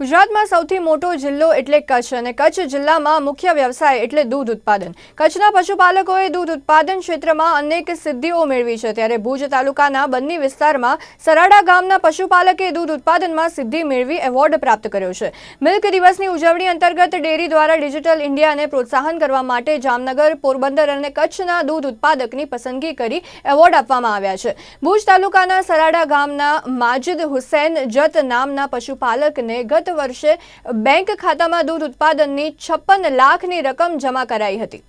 ગુજરાતમાં સૌથી મોટો જિલ્લો એટલે કચ્છ અને કચ્છ જિલ્લામાં મુખ્ય વ્યવસાય એટલે દૂધ ઉત્પાદન. કચ્છના પશુપાલકોએ દૂધ ઉત્પાદન ક્ષેત્રમાં અનેક સિદ્ધિઓ મેળવી છે. ત્યારે ભુજ તાલુકાના બન્ની વિસ્તારમાં સરાડા ગામના પશુપાલકે દૂધ ઉત્પાદનમાં સિદ્ધિ મેળવી એવોર્ડ પ્રાપ્ત કર્યો છે. મિલ્ક દિવસની ઉજવણી અંતર્ગત ડેરી દ્વારા ડિજિટલ ઇન્ડિયાને પ્રોત્સાહન કરવા માટે જામનગર, પોરબંદર અને કચ્છના દૂધ ઉત્પાદકની પસંદગી કરી એવોર્ડ આપવામાં આવ્યા છે. ભુજ તાલુકાના સરાડા ગામના માજિદ હુસૈન જત નામના પશુપાલકને ગત વર્ષે બેંક ખાતામાં દૂધ ઉત્પાદનની છપ્પન લાખની રકમ જમા કરાઈ હતી.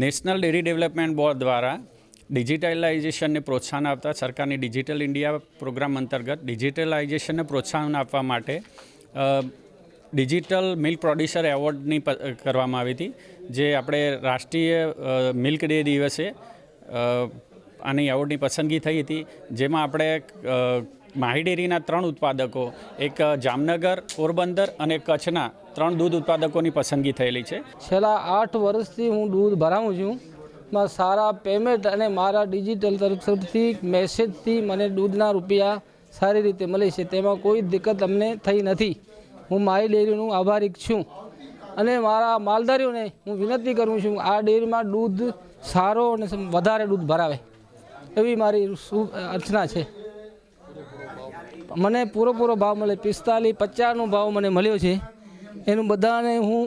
નેશનલ ડેરી ડેવલપમેન્ટ બોર્ડ દ્વારા ડિજિટલાઇઝેશનને પ્રોત્સાહન આપતા સરકારની ડિજિટલ ઇન્ડિયા પ્રોગ્રામ અંતર્ગત ડિજિટલાઇઝેશનને પ્રોત્સાહન આપવા માટે ડિજિટલ મિલ્ક પ્રોડ્યુસર એવોર્ડની કરવામાં આવી હતી, જે આપણે રાષ્ટ્રીય મિલ્ક ડે દિવસે આની એવોર્ડની પસંદગી થઈ હતી, જેમાં આપણે માહી ડેરીના ત્રણ ઉત્પાદકો, એક જામનગર, પોરબંદર અને કચ્છના ત્રણ દૂધ ઉત્પાદકોની પસંદગી થયેલી છે. છેલ્લા આઠ વર્ષથી હું દૂધ ભરાવું છું. માં સારા પેમેન્ટ અને મારા ડિજિટલ તરફથી મેસેજથી મને દૂધના રૂપિયા સારી રીતે મળે છે. તેમાં કોઈ દિક્કત અમને થઈ નથી. હું મારી ડેરીનું આભારી છું. અને મારા માલધારીઓને હું વિનંતી કરું છું, આ ડેરીમાં દૂધ સારો અને વધારે દૂધ ભરાવે. એવી મારી અર્ચના છે. મને પૂરો પૂરો ભાવ મળે. પિસ્તાલીસ, પચાસનો ભાવ મને મળ્યો છે. એનું બધાને હું